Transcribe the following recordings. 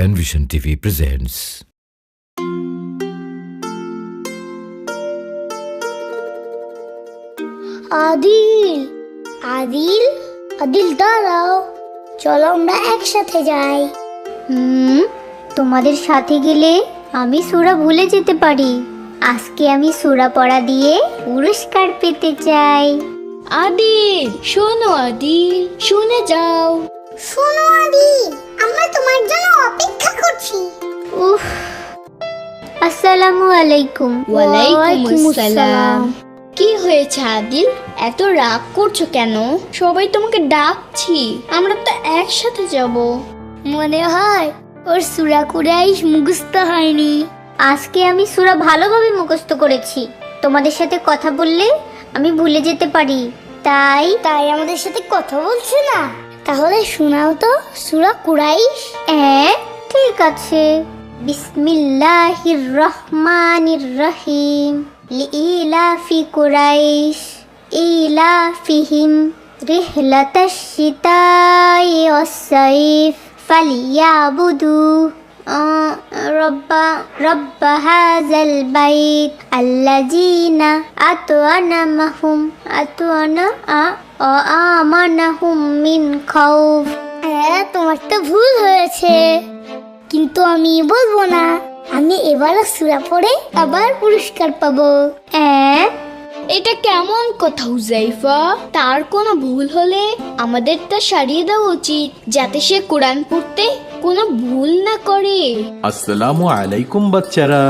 Penvision TV presents. Adil Adil Adil দাঁড়াও। চলো আমরা একসাথে যাই। হুম তোমাদের সাথে গেলে আমি সুরা ভুলে যেতে পারি। আজকে আমি সুরা পড়া দিয়ে পুরস্কার পেতে চাই। আদিল শোনো আদিল শুনে যাও। আলাইকুম। ওয়ালাইকুম আসসালাম কি হয়েছে আদিল? এত রাগ করছ কেন? সবাই তোমাকে ডাকছি। আমরা তো একসাথে যাব। মনে হয় ওর সুরা কুরাইশ মুখস্থ হয়নি। আজকে আমি সুরা ভালোভাবে মুখস্থ করেছি। তোমাদের সাথে কথা বললে আমি ভুলে যেতে পারি। তাই তাই আমাদের সাথে কথা বলছে না? তাহলে শোনাও তো সুরা কুরাইশ। হ্যাঁ ঠিক আছে। বিসমিল্লাহির রহমানির রহিম লিইলাফি কুরাইশ, ইলাফিহিম রিহলাতাশ শিতাই ওয়াস-সাইফ ফালিয়াবুদু রব্বা হাযাল বাইত, আল্লাযীনা আতআনামাহুম আতআনা আ ও আমানাহুম মিন খাউফ। হ্যাঁ তোমার তো ভুল হয়েছে। কিন্তু আমি বলব না। আমি এবারও সুরা পড়ে আবার পুরস্কার পাবো। হ্যাঁ এটা কেমন কথা হুজাইফা? তার কোনো ভুল হলে আমাদের তা সারিয়ে দেওয়া উচিত যাতে সে কোরআন পড়তে কোনো ভুল না করে। আসসালামু আলাইকুম বাচ্চারা।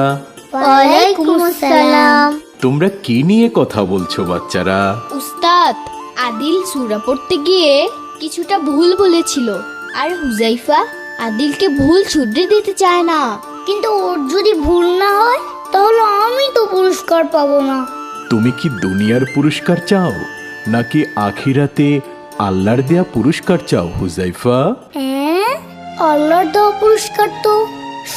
ওয়ালাইকুম আসসালাম। তোমরা কি নিয়ে কথা বলছো বাচ্চারা? উস্তাদ আদিল সূরা পড়তে গিয়ে কিছুটা ভুল বলেছিল। আর হুজাইফা আদিলকে ভুল শুধরে দিতে চায় না। কিন্তু ওর যদি ভুল না হয় তাহলে আমি তো পুরস্কার পাবো না। তুমি কি দুনিয়ার পুরস্কার চাও নাকি আখিরাতে আল্লাহর দেয়া পুরস্কার চাও হুজাইফা? হ্যাঁ আল্লাহর দেওয়া পুরস্কার তো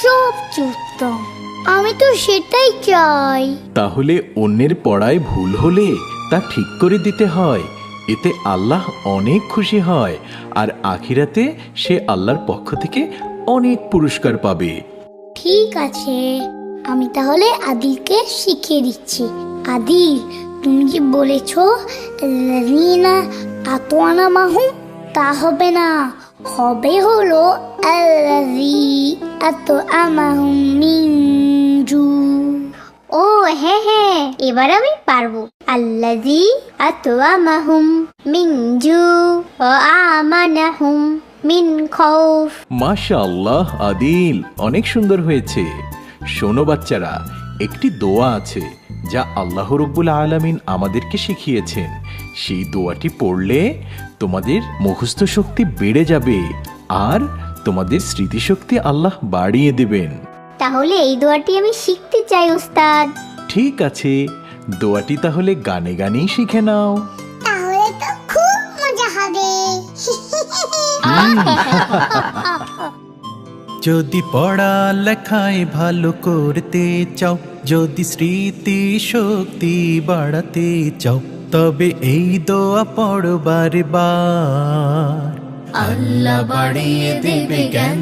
সব উত্তম আমি তো সেটাই চাই। তাহলে অন্যের পড়ায় ভুল হলে তা ঠিক করে দিতে হয়। এতে আল্লাহ অনেক খুশি হয় আর আখিরাতে সে আল্লাহর পক্ষ থেকে অনেক পুরস্কার পাবে। ঠিক আছে, আমি তাহলে আদিলকে শিখিয়ে দিচ্ছি। আদিল, তুমি যে বলেছ রিনা আতোয়ানা মাহুম তা হবে না, হবে হলো আল্লাজি আত আমাহুম মিনজু ও হ্যাঁ হ্যাঁ এবার আমি পারব। আল্লাজি আতওয়ামাহুম মিন জু ও আমানাহুম মিন খাউফ মাশা আল্লাহ আদিল, অনেক সুন্দর হয়েছে। শোনো বাচ্চারা, একটি দোয়া আছে, যা আল্লাহ রব্বুল আলামিন আমাদেরকে শিখিয়েছেন। সেই দোয়াটি পড়লে তোমাদের মুখস্থ শক্তি বেড়ে যাবে আর তোমাদের স্মৃতিশক্তি আল্লাহ বাড়িয়ে দেবেন। তাহলে এই দোয়াটি আমি শিখতে চাই উস্তাদ ঠিক আছে। দোয়াটি তাহলে গানে গানেই শিখে নাও। তাহলে তো খুব মজা হবে। যদি পড়া লেখায় ভালো করতে চাও যদি স্মৃতি শক্তি বাড়াতে চাও তবে এই দোয়া পড়বার বার আল্লাহ বাড়িয়ে দেবে জ্ঞান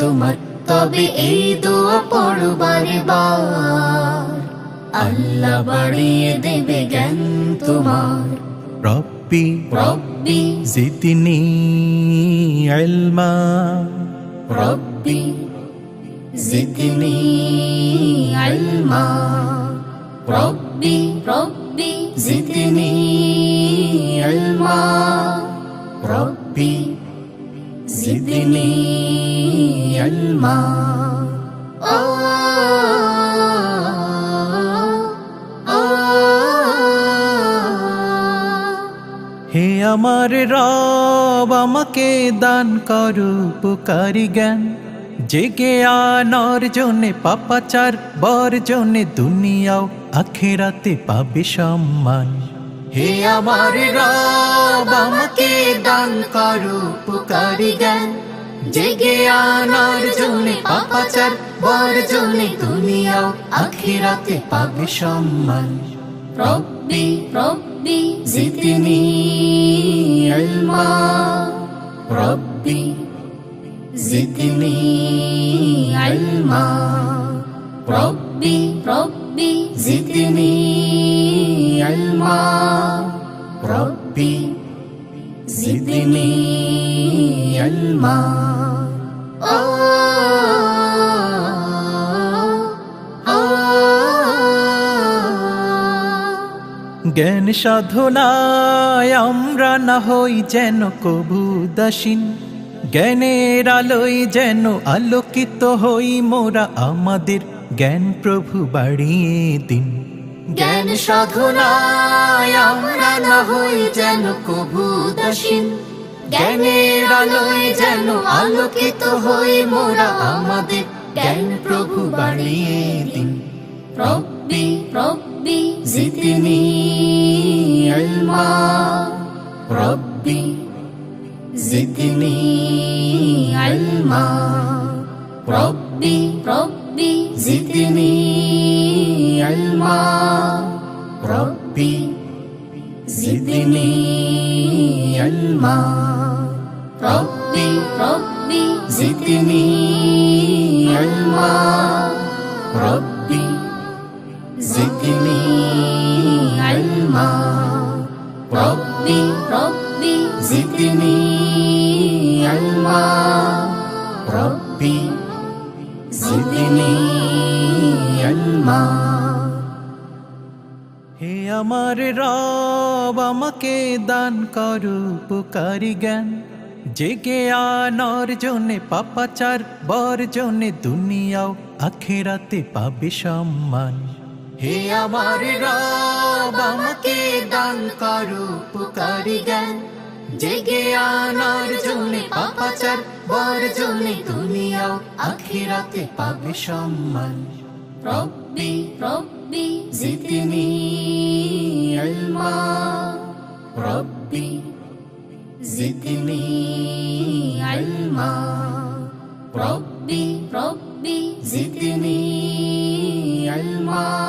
তোমার তবে এই দোয়া পড়ো বারে বার আল্লাহ বাড়িয়ে দেবে জ্ঞান তোমার। রব্বি রব্বি। জিতনি ইলমা। রব্বি। জিতনি ইলমা। রব্বি রব্বি। জিতনি ইলমা। রব্বি। জিতনি علما হে আমার রব আমাকে দান করো উপকারী জ্ঞান জেগে আনার জন্যে পাপাচার বর জন্যে দুনিয়াও আখেরাতে পাবে সম্মান হে আমার রব আমাকে দান করো উপকারী জ্ঞান জেগে আনার জন্যে পাপাচার বর জন্যে দুনিয়াও আখেরাতে পাবে সম্মান রব্বি রব্বি জিদনি ইলমা রব্বি জিদনি علما ربي ربي زدني علما ربي زدني علما জ্ঞান সাধনায় আমরা না হই যেন কবু দাসীন। জ্ঞানের আলোয় যেন আলোকিত হই মোরা আমাদের জ্ঞান প্রভু বাড়িয়ে দিন। জ্ঞান সাধনায় আমরা না হই যেন কভু দাসীন। জ্ঞানের আলোয় যেন আলোকিত হই মোরা আমাদের জ্ঞান প্রভু বাড়িয়ে দিন। রব্বি রব্বি আলমা রব্বি জিদনি আলমা। রব্বি রব্বি জিদনি আলমা। রব্বি জিদনি আলমা। রব্বি রব্বি জিদনি আলমা। হে আমার রব, আমাকে দান করো উপকারী জ্ঞান। জেগে আনার জন্যে পাপাচার বর জন্যে দুনিয়াও আখেরাতে পাবে সম্মান। হে আমার রব, আমাকে দান করো উপকারী জ্ঞান। জেগে আনার জন্যে পাপাচার বরজনে দুনিয়াও আখিরাতে পাবে সম্মান। রব্বি রব্বি জিতনি ইলমা। রব্বি জিতনি আলমা রব্বি রব্বি জিতনি ইলমা।